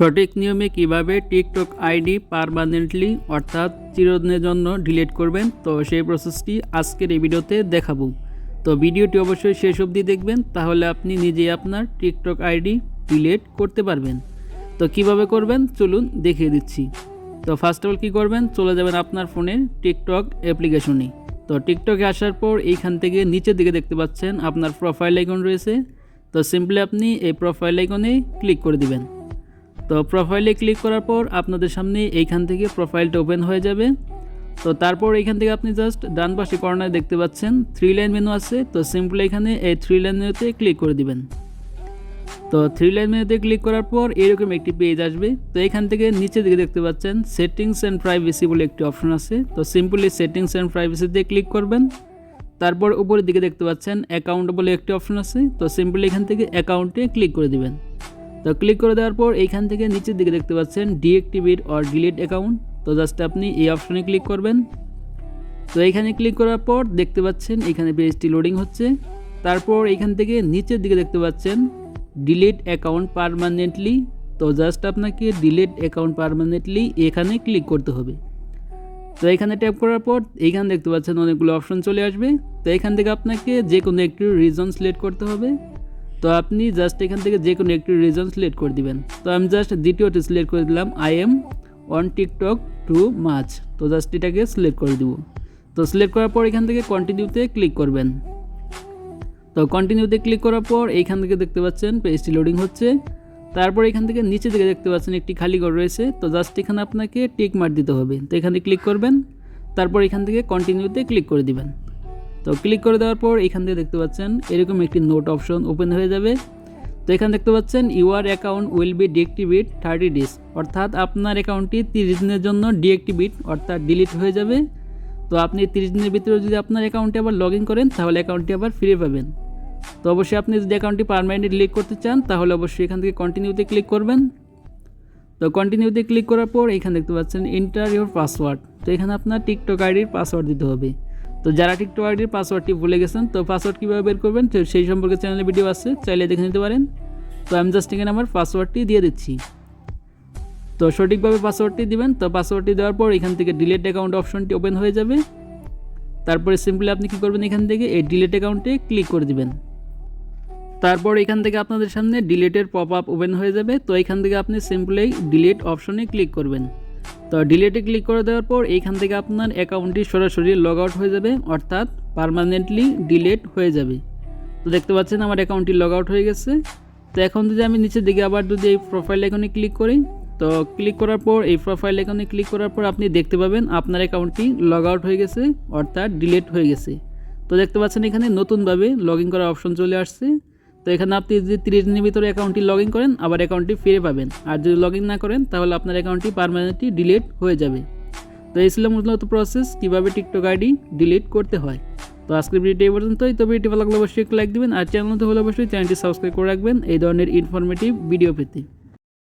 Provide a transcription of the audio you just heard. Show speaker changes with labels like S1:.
S1: সঠিক নিয়মে কীভাবে টিকটক আইডি পারমানেন্টলি অর্থাৎ চিরদিনের জন্য ডিলিট করবেন? তো সেই প্রসেসটি আজকের এই ভিডিওতে দেখাবো। তো ভিডিওটি অবশ্যই শেষ অবধি দেখবেন, তাহলে আপনি নিজেই আপনার টিকটক আইডি ডিলিট করতে পারবেন। তো কীভাবে করবেন? চলুন দেখিয়ে দিচ্ছি। তো ফার্স্ট অফ অল কী করবেন? চলে যাবেন আপনার ফোনের টিকটক অ্যাপ্লিকেশনে। তো টিকটকে আসার পর এইখান থেকে নিচের দিকে দেখতে পাচ্ছেন আপনার প্রোফাইল আইকন রয়েছে। তো সিম্পলি আপনি এই প্রোফাইল আইকনে ক্লিক করে দিবেন। তো প্রোফাইলে ক্লিক করার পর আপনাদের সামনে এইখান থেকে প্রোফাইলটা ওপেন হয়ে যাবে। তো তারপর এইখান থেকে আপনি জাস্ট ডান পাশে কর্নারে দেখতে পাচ্ছেন থ্রি লাইন মেনু আছে, তো সিম্পলি এখানে এই থ্রি লাইন মেনুতে ক্লিক করে দিবেন। তো থ্রি লাইন মেনুতে ক্লিক করার পর এরকম একটি পেজ আসবে। তো এখান থেকে নিচের দিকে দেখতে পাচ্ছেন সেটিংস অ্যান্ড প্রাইভেসি বলে একটি অপশন আছে। তো সিম্পলি সেটিংস অ্যান্ড প্রাইভেসিতে ক্লিক করবেন। তারপর উপরের দিকে দেখতে পাচ্ছেন অ্যাকাউন্ট বলে একটি অপশন আছে। তো সিম্পলি এখান থেকে অ্যাকাউন্টে ক্লিক করে দিবেন। তো ক্লিক করে দেওয়ার পর এইখান থেকে নিচের দিকে দেখতে পাচ্ছেন ডিএক্টিভেট অর ডিলিট অ্যাকাউন্ট তো জাস্ট আপনি এই অপশনে ক্লিক করবেন। তো এইখানে ক্লিক করার পর দেখতে পাচ্ছেন এখানে পেজটি লোডিং হচ্ছে। তারপর এইখান থেকে নিচের দিকে দেখতে পাচ্ছেন ডিলিট অ্যাকাউন্ট পারমানেন্টলি তো জাস্ট আপনাকে ডিলিট অ্যাকাউন্ট পারমানেন্টলি এখানে ক্লিক করতে হবে। তো এখানে ট্যাপ করার পর এইখানে দেখতে পাচ্ছেন অনেকগুলো অপশন চলে আসবে। তো এখান থেকে আপনাকে যে কোনো একটি রিজন সিলেক্ট করতে হবে। তো আপনি জাস্ট এখান থেকে যে কোনো একটি রিজন সিলেক্ট করে দিবেন। তো আমি জাস্ট দ্বিতীয়টি সিলেক্ট করে দিলাম। I am on TikTok too much তো জাস্ট এটাকে সিলেক্ট করে দিব। তো সিলেক্ট করার পর এখান থেকে কন্টিনিউতে ক্লিক করবেন। তো কন্টিনিউতে ক্লিক করার পর এইখান থেকে দেখতে পাচ্ছেন পেজটি লোডিং হচ্ছে। তারপর এখান থেকে নিচে দিকে দেখতে পাচ্ছেন একটি খালি ঘর রয়েছে। তো জাস্ট এখানে আপনাকে টিক মার দিতে হবে। তো এখানে ক্লিক করবেন। তারপর এখান থেকে কন্টিনিউতে ক্লিক করে দিবেন। তো ক্লিক করে দেওয়ার পর এখান থেকে দেখতে পাচ্ছেন এরকম একটি নোট অপশন ওপেন হয়ে যাবে। তো এখানে দেখতে পাচ্ছেন your account will be deactivate thirty days অর্থাৎ আপনার অ্যাকাউন্টটি তিরিশ দিনের জন্য ডিএক্টিভেট অর্থাৎ ডিলিট হয়ে যাবে। তো আপনি তিরিশ দিনের ভিতরে যদি আপনার অ্যাকাউন্টে আবার লগ ইন করেন, তাহলে অ্যাকাউন্টটি আবার ফিরে পাবেন। তো অবশ্যই আপনি যদি অ্যাকাউন্টটি পারমানেন্টলি ডিলিট করতে চান, তাহলে অবশ্যই এখান থেকে কন্টিনিউতে ক্লিক করবেন। তো কন্টিনিউতে ক্লিক করার পর এখানে দেখতে পাচ্ছেন ইন্টার ইউর পাসওয়ার্ড তো এখানে আপনার টিকটক আইডির পাসওয়ার্ড দিতে হবে। তো যারা টিকটক আইডির পাসওয়ার্ডটি ভুলে গেছেন, তো পাসওয়ার্ড কীভাবে বের করবেন? তো সেই সম্পর্কে চ্যানেলে ভিডিও আছে, চাইলে দেখে নিতে পারেন। তো আমি জাস্ট এখানে আমার পাসওয়ার্ডটি দিয়ে দিচ্ছি। তো সঠিকভাবে পাসওয়ার্ডটি দিবেন, তো পাসওয়ার্ডটি দেওয়ার পর এখান থেকে ডিলেট অ্যাকাউন্ট অপশনটি ওপেন হয়ে যাবে। তারপরে সিম্পলি আপনি কী করবেন এখান থেকে এই ডিলেট অ্যাকাউন্টে ক্লিক করে দিবেন। তারপর এখান থেকে আপনাদের সামনে ডিলেটের পপ আপ ওপেন হয়ে যাবে, তো এখান থেকে আপনি সিম্পলি ডিলেট অপশনে ক্লিক করবেন। তো ডিলেটে ক্লিক করে দেওয়ার পর এইখান থেকে আপনার অ্যাকাউন্টটি সরাসরি লগ আউট হয়ে যাবে, অর্থাৎ পারমানেন্টলি ডিলেট হয়ে যাবে। তো দেখতে পাচ্ছেন আমার অ্যাকাউন্টটি লগ আউট হয়ে গেছে। তো এখন যদি আমি নিচের দিকে আবার যদি এই প্রোফাইল আইকনে ক্লিক করি, তো ক্লিক করার পর, এই প্রোফাইল আইকনে ক্লিক করার পর আপনি দেখতে পাবেন আপনার অ্যাকাউন্টটি লগ আউট হয়ে গেছে, অর্থাৎ ডিলেট হয়ে গেছে। তো দেখতে পাচ্ছেন এখানে নতুনভাবে লগ ইন করার অপশন চলে আসছে। তো এখানে আপনি যদি তিরিশ দিনের ভিতরে অ্যাকাউন্টটি লগ ইন করেন, আবার অ্যাকাউন্টটি ফিরে পাবেন। আর যদি লগ ইন না করেন, তাহলে আপনার অ্যাকাউন্টটি পারমানেন্টলি ডিলিট হয়ে যাবে। তো এই ছিল মূলত প্রসেস কীভাবে টিকটক আইডি ডিলিট করতে হয়। তো আজকের ভিডিওটি এই পর্যন্তই। তো ভিডিওটি ভালো লাগলে অবশ্যই লাইক দেবেন, আর চ্যানেল তো হলে অবশ্যই চ্যানেলটি সাবস্ক্রাইব করে রাখবেন। এই ধরনের ইনফরমেটিভ ভিডিও পেতে।